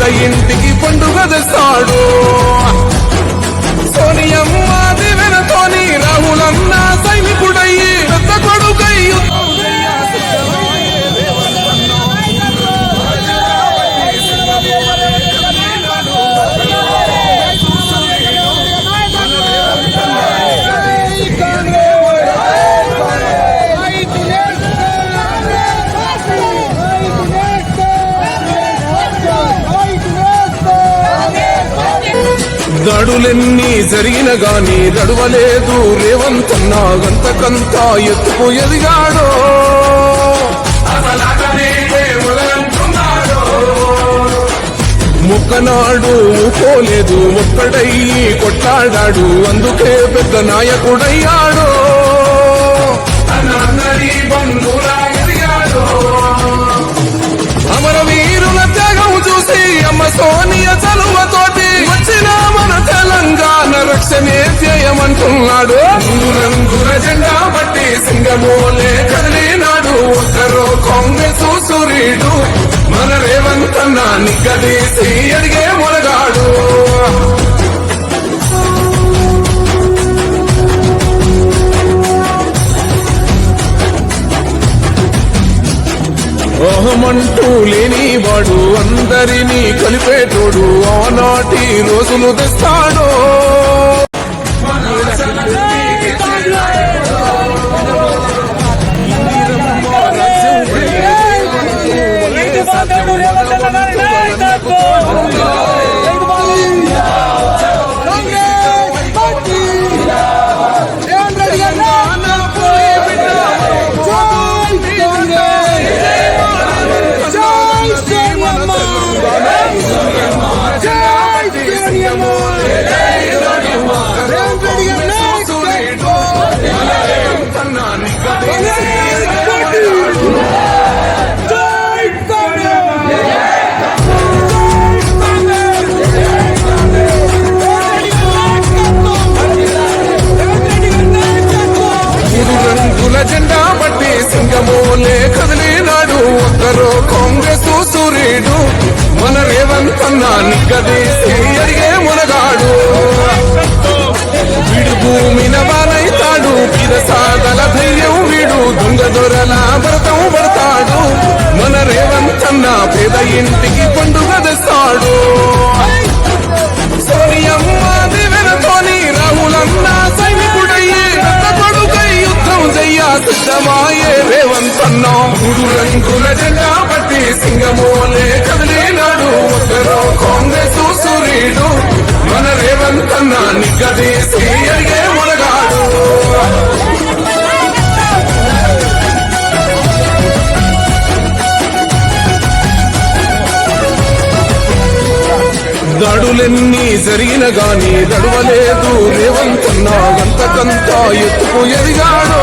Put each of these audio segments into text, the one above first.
రేవంతన్న పేద ఇంటికి పండుగ తెస్తాడు. దడులెన్ని జరిగిన గాని దడువలేదు రేవంతన్నా గంతకంతా ఎత్తుకు ఎదిగాడో. ముక్కనాడు పోలేదు ఒక్కడయ్యి కొట్లాడాడు. అందుకే పెద్ద నాయకుడయ్యాడు. బట్టి సింగమోలే కదిలినాడు ఒక్కరో కాంగ్రెస్ సూర్యుడు మన రేవంతన్న నిగ్గదీసి అడిగే మొలగాడు ఓహమంటూ లేని వాడు అందరినీ కలిపేటోడు ఆనాటి రోజులు తెస్తాడు మన రేవంతన్న నిగ్గదీసి అడిగే మునగాడు. వీడు భూమిన వారైతాడు వీర ధైర్యం వీడు. దొంగ దొరల భరతం పడతాడు. మన రేవంతన్న పేద ఇంటికి పండుగ తెస్తాడు. సోనియమ్మ దివెనతోని రాహులన్న సైనికుడయ్యే కొడుకై యుద్ధం చెయ్య సిద్ధమాయే రేవంతన్న మూడు రంగుల జెండా బట్టి వీడు మన రేవంతన్న నిగ్గదీసి అడిగే మునగాడు. దడులెన్ని జరిగిన గాని దడవలేదు రేవంతన్న అంతకంతా ఎత్తుకు ఎదిగాడో.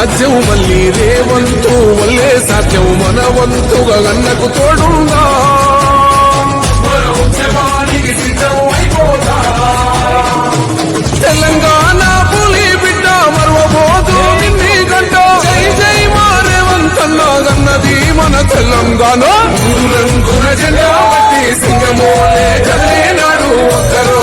రాజ్యం మళ్ళీ రేవంతు వల్లే సాధ్యం మన వంతుగా గన్నకు తోడుందా తెలంగాణ పులి బిడ్డ మరవబోదు గంట. జై జై మారేవంతన్న గన్నది మన తెలంగాణ. రంగుల జెండా సింగమోలే కదిలినాడు ఒక్కరో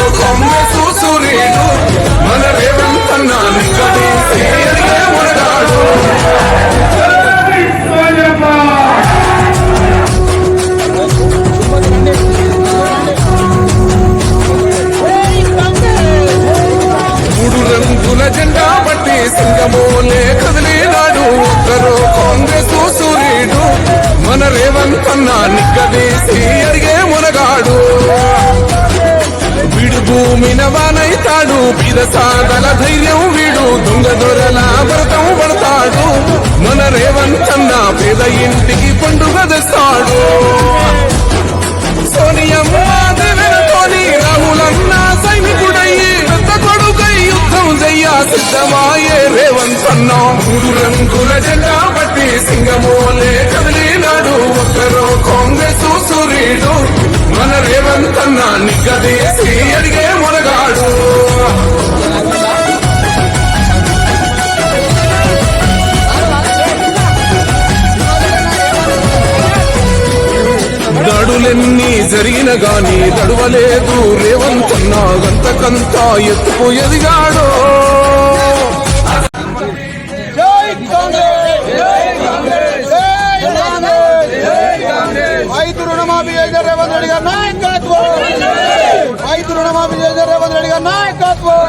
రేవంత్ అన్న నిగ్గదీసి అడిగే మునగాడు. వీడు భూమిన వానైతాడు సాదల ధైర్యం వీడు దొంగ దొరల వ్రతం పడతాడు. మన రేవంత్ అన్న పేద ఇంటికి పండుగ తెస్తాడు. సోనియమ్మ దేవెనతోని రాహులన్న సైనికుడయ్యి పెద్ద కొడుకై యుద్ధం చెయ్య సిద్ధమాయే రేవంత్ అన్న మూడు రంగుల జెండా బట్టి సింగమోలే ఒక్కరో కాంగ్రెస్ సూర్యుడు మన రేవంత్ అన్న నిగ్గదీసి అడిగే మునగాడు. దాడులెన్ని జరిగిన గాని దడవలేదు అన్న గంతకంతా ఎత్తుకు ఎదిగాడో. రెడ్డి గారి నాయకత్వం. రైతు రుణమాఫీ చేసిన రేవంత్ రెడ్డి గారి నాయకత్వం.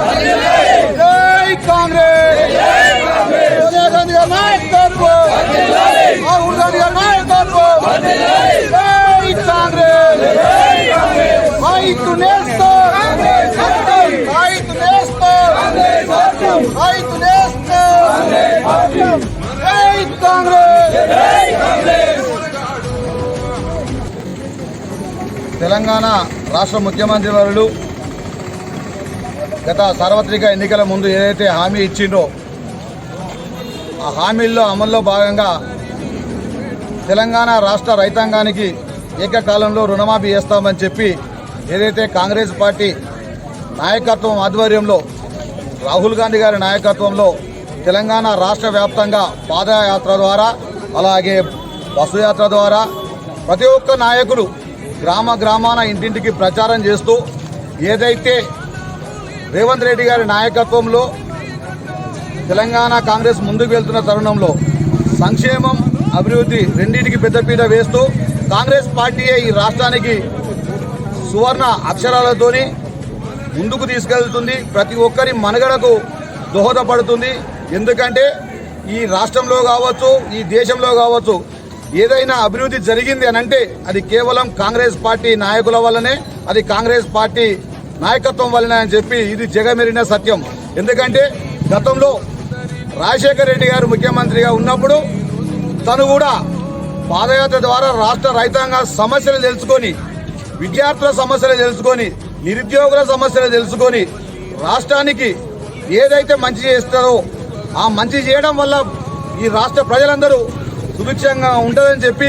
జై కాంగ్రెస్. సోనియా గాంధీ గారి నాయకత్వం. రాహుల్ గాంధీ గారి నాయకత్వం. జై కాంగ్రెస్. రైతు నేస్తం. రైతు నేస్తం. రైతు నేస్తం. జై కాంగ్రెస్. తెలంగాణ రాష్ట్ర ముఖ్యమంత్రి వారు గత సార్వత్రిక ఎన్నికల ముందు ఏదైతే హామీ ఇచ్చిండో ఆ హామీల్లో అమల్లో భాగంగా తెలంగాణ రాష్ట్ర రైతాంగానికి ఏకకాలంలో రుణమాఫీ చేస్తామని చెప్పి ఏదైతే కాంగ్రెస్ పార్టీ నాయకత్వం ఆధ్వర్యంలో రాహుల్ గాంధీ గారి నాయకత్వంలో తెలంగాణ రాష్ట్ర వ్యాప్తంగా పాదయాత్ర ద్వారా అలాగే బస్సు యాత్ర ద్వారా ప్రతి ఒక్క నాయకుడు గ్రామ గ్రామాన ఇంటింటికి ప్రచారం చేస్తూ ఏదైతే రేవంత్ రెడ్డి గారి నాయకత్వంలో తెలంగాణ కాంగ్రెస్ ముందుకు వెళ్తున్న తరుణంలో సంక్షేమం అభివృద్ధి రెండింటికి పెద్దపీట వేస్తూ కాంగ్రెస్ పార్టీయే ఈ రాష్ట్రానికి సువర్ణ అక్షరాలతోని ముందుకు తీసుకెళ్తుంది. ప్రతి ఒక్కరి మనుగడకు దోహదపడుతుంది. ఎందుకంటే ఈ రాష్ట్రంలో కావచ్చు ఈ దేశంలో కావచ్చు ఏదైనా అభివృద్ధి జరిగింది అని అంటే అది కేవలం కాంగ్రెస్ పార్టీ నాయకుల వల్లనే అది కాంగ్రెస్ పార్టీ నాయకత్వం వల్లనే అని చెప్పి ఇది జగమెరిన సత్యం. ఎందుకంటే గతంలో రాజశేఖర రెడ్డి గారు ముఖ్యమంత్రిగా ఉన్నప్పుడు తను కూడా పాదయాత్ర ద్వారా రాష్ట్ర రైతాంగ సమస్యలు తెలుసుకొని విద్యార్థుల సమస్యలు తెలుసుకొని నిరుద్యోగుల సమస్యలు తెలుసుకొని రాష్ట్రానికి ఏదైతే మంచి చేస్తారో ఆ మంచి చేయడం వల్ల ఈ రాష్ట్ర ప్రజలందరూ సుభిక్షంగా ఉంటుందని చెప్పి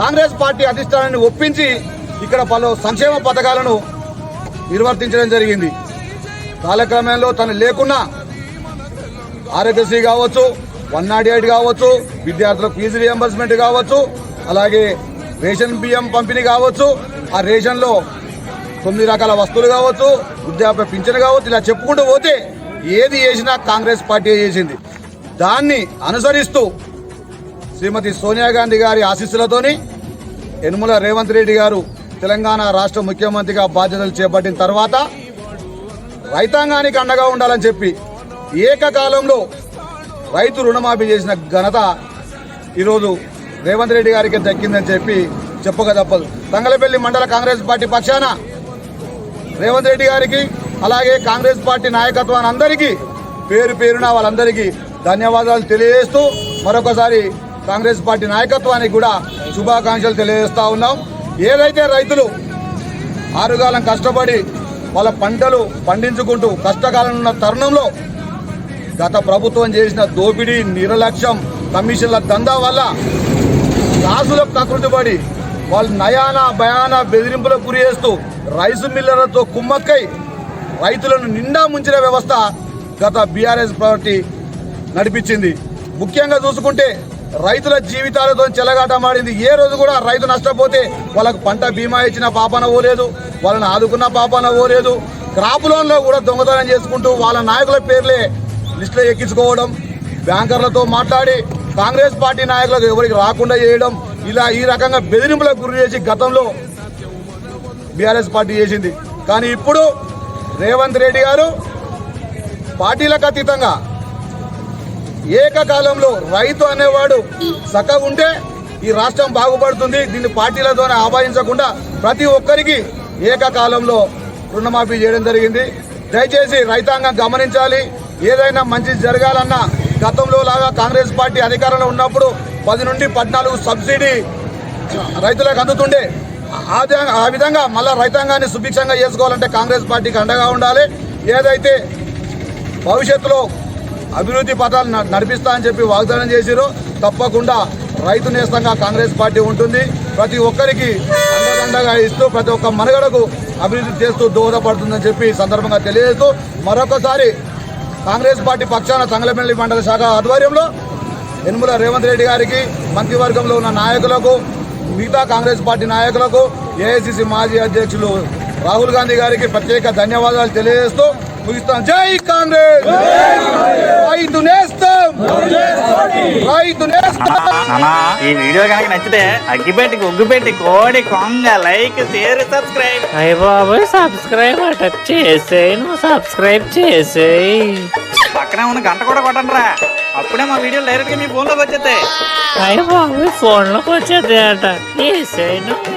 కాంగ్రెస్ పార్టీ అధిష్టానాన్ని ఒప్పించి ఇక్కడ పలు సంక్షేమ పథకాలను నిర్వర్తించడం జరిగింది. కాలక్రమంలో తను లేకున్నా ఆరోగ్యశ్రీ కావచ్చు వన్ నాట్ ఎయిట్ కావచ్చు విద్యార్థుల ఫీజు రియంబర్స్మెంట్ కావచ్చు అలాగే రేషన్ బియ్యం పంపిణీ కావచ్చు ఆ రేషన్లో తొమ్మిది రకాల వస్తువులు కావచ్చు వృద్ధాప్య పింఛను కావచ్చు ఇలా చెప్పుకుంటూ పోతే ఏది చేసినా కాంగ్రెస్ పార్టీ చేసింది. దాన్ని అనుసరిస్తూ శ్రీమతి సోనియా గాంధీ గారి ఆశీస్సులతోని యనుమల రేవంత్ రెడ్డి గారు తెలంగాణ రాష్ట్ర ముఖ్యమంత్రిగా బాధ్యతలు చేపట్టిన తర్వాత రైతాంగానికి అండగా ఉండాలని చెప్పి ఏకకాలంలో రైతు రుణమాఫీ చేసిన ఘనత ఈరోజు రేవంత్ రెడ్డి గారికి దక్కిందని చెప్పి చెప్పక తప్పదు. తంగలపల్లి మండల కాంగ్రెస్ పార్టీ పక్షాన రేవంత్ రెడ్డి గారికి అలాగే కాంగ్రెస్ పార్టీ నాయకత్వాన్ని అందరికీ పేరు పేరున వాళ్ళందరికీ ధన్యవాదాలు తెలియజేస్తూ మరొకసారి కాంగ్రెస్ పార్టీ నాయకత్వానికి కూడా శుభాకాంక్షలు తెలియజేస్తా ఉన్నాం. ఏదైతే రైతులు ఆరుగాలం కష్టపడి వాళ్ళ పంటలు పండించుకుంటూ కష్టకాలం ఉన్న తరుణంలో గత ప్రభుత్వం చేసిన దోపిడీ నిర్లక్ష్యం కమిషన్ల దందా వల్ల రాసులకు కకృతిపడి వాళ్ళు నయాన భయాన బెదిరింపులకు గురి చేస్తూ రైసు మిల్లర్లతో కుమ్మక్కై రైతులను నిండా ముంచిన వ్యవస్థ గత బీఆర్ఎస్ పార్టీ నడిపించింది. ముఖ్యంగా చూసుకుంటే రైతుల జీవితాలతో చెలగాటమాడింది ఏ రోజు కూడా రైతు నష్టపోతే వాళ్ళకు పంట బీమా ఇచ్చిన పాపన పోలేదు వాళ్ళని ఆదుకున్న పాపన పోలేదు. క్రాప్ లోన్లో కూడా దొంగతనం చేసుకుంటూ వాళ్ళ నాయకుల పేర్లే లిస్టులో ఎక్కించుకోవడం బ్యాంకర్లతో మాట్లాడి కాంగ్రెస్ పార్టీ నాయకులకు ఎవరికి రాకుండా చేయడం ఇలా ఈ రకంగా బెదిరింపులకు గురి చేసి గతంలో బీఆర్ఎస్ పార్టీ చేసింది. కానీ ఇప్పుడు రేవంత్ రెడ్డి గారు పార్టీలకు అతీతంగా ఏకకాలంలో రైతు అనేవాడు చక్కగా ఉంటే ఈ రాష్ట్రం బాగుపడుతుంది. దీన్ని పార్టీలతోనే ఆవాహించకుండా ప్రతి ఒక్కరికి ఏకకాలంలో రుణమాఫీ చేయడం జరిగింది. దయచేసి రైతాంగం గమనించాలి. ఏదైనా మంచి జరగాలన్నా గతంలో లాగా కాంగ్రెస్ పార్టీ అధికారంలో ఉన్నప్పుడు పది నుండి పద్నాలుగు సబ్సిడీ రైతులకు అందుతుండే. ఆ విధంగా- ఆ విధంగా మళ్ళా రైతాంగాన్ని సుభిక్షంగా చేసుకోవాలంటే కాంగ్రెస్ పార్టీకి అండగా ఉండాలి. ఏదైతే భవిష్యత్తులో అభివృద్ధి పథాలు నడిపిస్తా అని చెప్పి వాగ్దానం చేసిరో తప్పకుండా రైతు నేస్తంగా కాంగ్రెస్ పార్టీ ఉంటుంది. ప్రతి ఒక్కరికి అండదండగా ఇస్తూ ప్రతి ఒక్క మనుగడకు అభివృద్ధి చేస్తూ దోహదపడుతుందని చెప్పి సందర్భంగా తెలియజేస్తూ మరొకసారి కాంగ్రెస్ పార్టీ పక్షాన సంగలమెల్లి మండల శాఖ ఆధ్వర్యంలో యనుమల రేవంత్ రెడ్డి గారికి మంత్రివర్గంలో ఉన్న నాయకులకు మిగతా కాంగ్రెస్ పార్టీ నాయకులకు ఏఐసిసి మాజీ అధ్యక్షులు రాహుల్ గాంధీ గారికి ప్రత్యేక ధన్యవాదాలు తెలియజేస్తూ ముగిస్తాం. జై కాంగ్రెస్! రైతు నేస్తం! రైతు నేస్తం! నానా ఈ వీడియో కనుక నచ్చితే అగ్గిపెట్టి ఒగ్గుపెట్టి కోడి కొంగ లైక్ షేర్ సబ్స్క్రైబ్. అయ్య బాబోయ్ సబ్స్క్రైబ్ అట. చేసేయి నువ్వు సబ్స్క్రైబ్ చేసేయి. పక్కనే ఉన్న గంట కూడా కొట్టండి రా అప్పుడే మా వీడియో డైరెక్ట్గా మీ ఫోన్లోకి వచ్చేస్తాయి. అయ్య బాబోయ్ ఫోన్లోకి వచ్చేది అట చేసేయి నువ్వు.